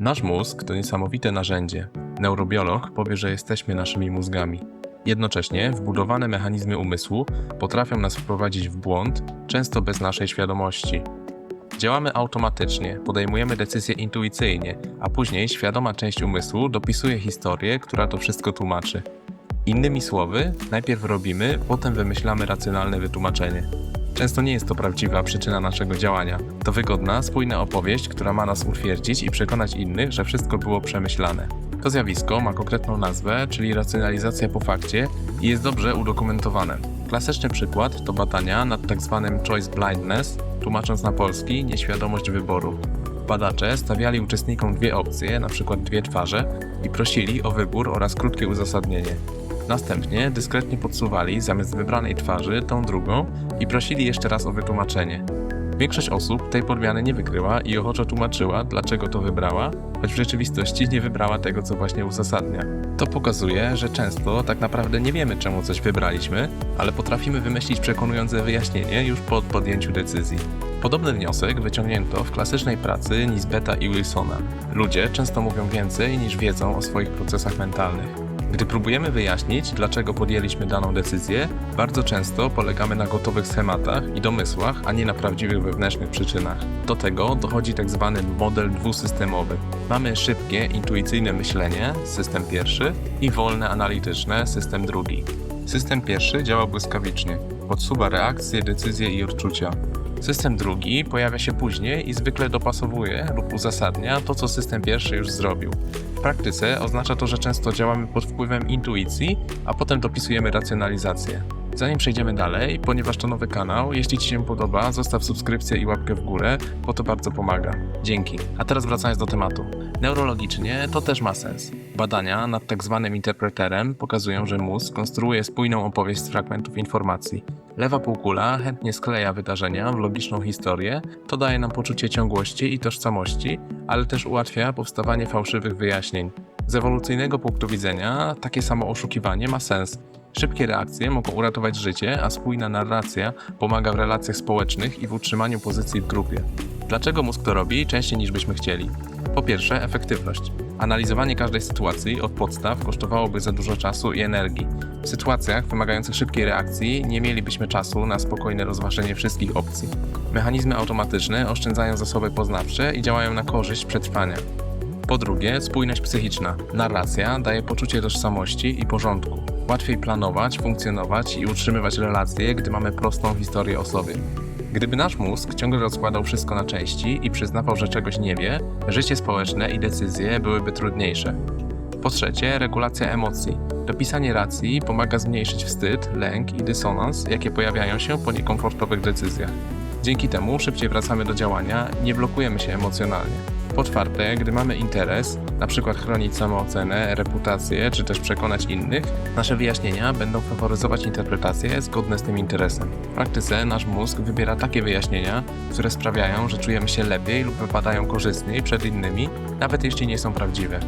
Nasz mózg to niesamowite narzędzie. Neurobiolog powie, że jesteśmy naszymi mózgami. Jednocześnie wbudowane mechanizmy umysłu potrafią nas wprowadzić w błąd, często bez naszej świadomości. Działamy automatycznie, podejmujemy decyzje intuicyjnie, a później świadoma część umysłu dopisuje historię, która to wszystko tłumaczy. Innymi słowy, najpierw robimy, potem wymyślamy racjonalne wytłumaczenie. Często nie jest to prawdziwa przyczyna naszego działania. To wygodna, spójna opowieść, która ma nas utwierdzić i przekonać innych, że wszystko było przemyślane. To zjawisko ma konkretną nazwę, czyli racjonalizacja po fakcie i jest dobrze udokumentowane. Klasyczny przykład to badania nad tzw. choice blindness, tłumacząc na polski nieświadomość wyboru. Badacze stawiali uczestnikom dwie opcje, np. dwie twarze, i prosili o wybór oraz krótkie uzasadnienie. Następnie dyskretnie podsuwali zamiast wybranej twarzy tą drugą i prosili jeszcze raz o wytłumaczenie. Większość osób tej podmiany nie wykryła i ochoczo tłumaczyła, dlaczego to wybrała, choć w rzeczywistości nie wybrała tego, co właśnie uzasadnia. To pokazuje, że często tak naprawdę nie wiemy, czemu coś wybraliśmy, ale potrafimy wymyślić przekonujące wyjaśnienie już po podjęciu decyzji. Podobny wniosek wyciągnięto w klasycznej pracy Nisbeta i Wilsona. Ludzie często mówią więcej niż wiedzą o swoich procesach mentalnych. Gdy próbujemy wyjaśnić, dlaczego podjęliśmy daną decyzję, bardzo często polegamy na gotowych schematach i domysłach, a nie na prawdziwych wewnętrznych przyczynach. Do tego dochodzi tzw. model dwusystemowy. Mamy szybkie, intuicyjne myślenie, system pierwszy, i wolne, analityczne, system drugi. System pierwszy działa błyskawicznie, podsuwa reakcje, decyzje i odczucia. System drugi pojawia się później i zwykle dopasowuje lub uzasadnia to, co system pierwszy już zrobił. W praktyce oznacza to, że często działamy pod wpływem intuicji, a potem dopisujemy racjonalizację. Zanim przejdziemy dalej, ponieważ to nowy kanał, jeśli Ci się podoba, zostaw subskrypcję i łapkę w górę, bo to bardzo pomaga. Dzięki. A teraz wracając do tematu. Neurologicznie to też ma sens. Badania nad tak zwanym interpreterem pokazują, że mózg konstruuje spójną opowieść z fragmentów informacji. Lewa półkula chętnie skleja wydarzenia w logiczną historię, to daje nam poczucie ciągłości i tożsamości, ale też ułatwia powstawanie fałszywych wyjaśnień. Z ewolucyjnego punktu widzenia takie samo oszukiwanie ma sens. Szybkie reakcje mogą uratować życie, a spójna narracja pomaga w relacjach społecznych i w utrzymaniu pozycji w grupie. Dlaczego mózg to robi częściej niż byśmy chcieli? Po pierwsze, efektywność. Analizowanie każdej sytuacji od podstaw kosztowałoby za dużo czasu i energii. W sytuacjach wymagających szybkiej reakcji nie mielibyśmy czasu na spokojne rozważenie wszystkich opcji. Mechanizmy automatyczne oszczędzają zasoby poznawcze i działają na korzyść przetrwania. Po drugie, spójność psychiczna. Narracja daje poczucie tożsamości i porządku. Łatwiej planować, funkcjonować i utrzymywać relacje, gdy mamy prostą historię o sobie. Gdyby nasz mózg ciągle rozkładał wszystko na części i przyznawał, że czegoś nie wie, życie społeczne i decyzje byłyby trudniejsze. Po trzecie, regulacja emocji. Dopisanie racji pomaga zmniejszyć wstyd, lęk i dysonans, jakie pojawiają się po niekomfortowych decyzjach. Dzięki temu szybciej wracamy do działania nie blokujemy się emocjonalnie. Po czwarte, gdy mamy interes, na przykład chronić samoocenę, reputację, czy też przekonać innych, nasze wyjaśnienia będą faworyzować interpretacje zgodne z tym interesem. W praktyce nasz mózg wybiera takie wyjaśnienia, które sprawiają, że czujemy się lepiej lub wypadają korzystniej przed innymi, nawet jeśli nie są prawdziwe.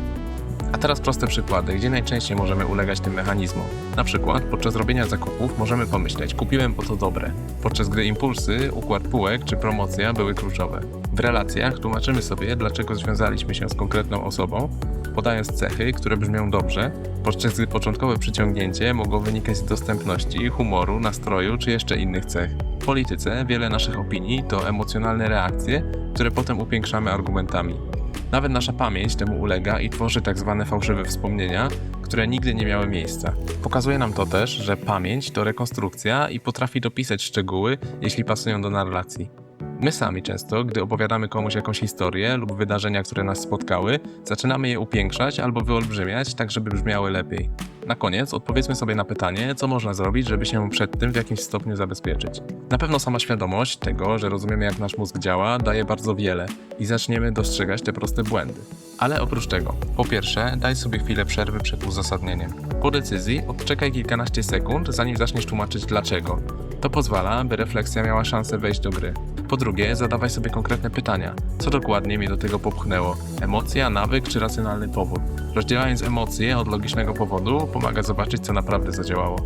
A teraz proste przykłady, gdzie najczęściej możemy ulegać tym mechanizmom. Na przykład podczas robienia zakupów możemy pomyśleć, kupiłem, bo to dobre, podczas gdy impulsy, układ półek czy promocja były kluczowe. W relacjach tłumaczymy sobie, dlaczego związaliśmy się z konkretną osobą, podając cechy, które brzmią dobrze, podczas gdy początkowe przyciągnięcie mogło wynikać z dostępności, humoru, nastroju czy jeszcze innych cech. W polityce wiele naszych opinii to emocjonalne reakcje, które potem upiększamy argumentami. Nawet nasza pamięć temu ulega i tworzy tak zwane fałszywe wspomnienia, które nigdy nie miały miejsca. Pokazuje nam to też, że pamięć to rekonstrukcja i potrafi dopisać szczegóły, jeśli pasują do narracji. My sami często, gdy opowiadamy komuś jakąś historię lub wydarzenia, które nas spotkały, zaczynamy je upiększać albo wyolbrzymiać, tak żeby brzmiały lepiej. Na koniec odpowiedzmy sobie na pytanie, co można zrobić, żeby się przed tym w jakimś stopniu zabezpieczyć. Na pewno sama świadomość tego, że rozumiemy jak nasz mózg działa, daje bardzo wiele i zaczniemy dostrzegać te proste błędy. Ale oprócz tego, po pierwsze, daj sobie chwilę przerwy przed uzasadnieniem. Po decyzji odczekaj kilkanaście sekund, zanim zaczniesz tłumaczyć dlaczego. To pozwala, by refleksja miała szansę wejść do gry. Po drugie, zadawaj sobie konkretne pytania. Co dokładnie mnie do tego popchnęło? Emocja, nawyk czy racjonalny powód? Rozdzielając emocje od logicznego powodu, pomaga zobaczyć, co naprawdę zadziałało.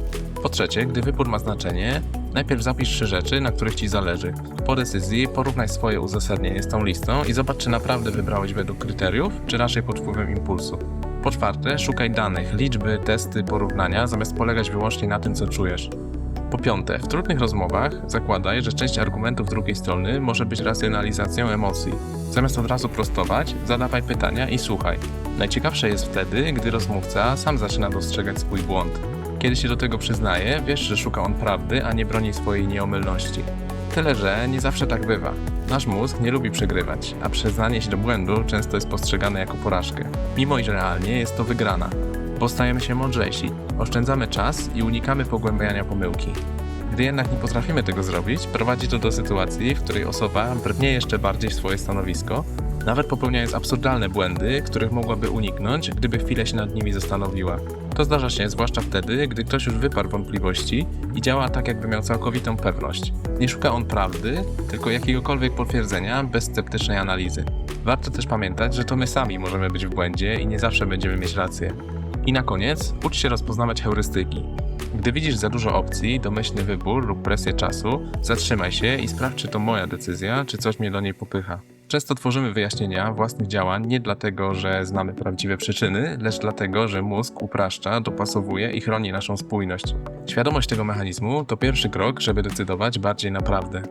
Po trzecie, gdy wybór ma znaczenie, Najpierw zapisz trzy rzeczy, na których Ci zależy. Po decyzji porównaj swoje uzasadnienie z tą listą i zobacz, czy naprawdę wybrałeś według kryteriów, czy raczej pod wpływem impulsu. Po czwarte, szukaj danych, liczby, testy, porównania, zamiast polegać wyłącznie na tym, co czujesz. Po piąte, w trudnych rozmowach zakładaj, że część argumentów drugiej strony może być racjonalizacją emocji. Zamiast od razu prostować, zadawaj pytania i słuchaj. Najciekawsze jest wtedy, gdy rozmówca sam zaczyna dostrzegać swój błąd. Kiedy się do tego przyznaje, wiesz, że szuka on prawdy, a nie broni swojej nieomylności. Tyle, że nie zawsze tak bywa. Nasz mózg nie lubi przegrywać, a przyznanie się do błędu często jest postrzegane jako porażkę. Mimo iż realnie jest to wygrana, bo stajemy się mądrzejsi, oszczędzamy czas i unikamy pogłębiania pomyłki. Gdy jednak nie potrafimy tego zrobić, prowadzi to do sytuacji, w której osoba brnie jeszcze bardziej w swoje stanowisko, nawet popełniając absurdalne błędy, których mogłaby uniknąć, gdyby chwilę się nad nimi zastanowiła. To zdarza się zwłaszcza wtedy, gdy ktoś już wyparł wątpliwości i działa tak, jakby miał całkowitą pewność. Nie szuka on prawdy, tylko jakiegokolwiek potwierdzenia bez sceptycznej analizy. Warto też pamiętać, że to my sami możemy być w błędzie i nie zawsze będziemy mieć rację. I na koniec, ucz się rozpoznawać heurystyki. Gdy widzisz za dużo opcji, domyślny wybór lub presję czasu, zatrzymaj się i sprawdź, czy to moja decyzja, czy coś mnie do niej popycha. Często tworzymy wyjaśnienia własnych działań nie dlatego, że znamy prawdziwe przyczyny, lecz dlatego, że mózg upraszcza, dopasowuje i chroni naszą spójność. Świadomość tego mechanizmu to pierwszy krok, żeby decydować bardziej naprawdę.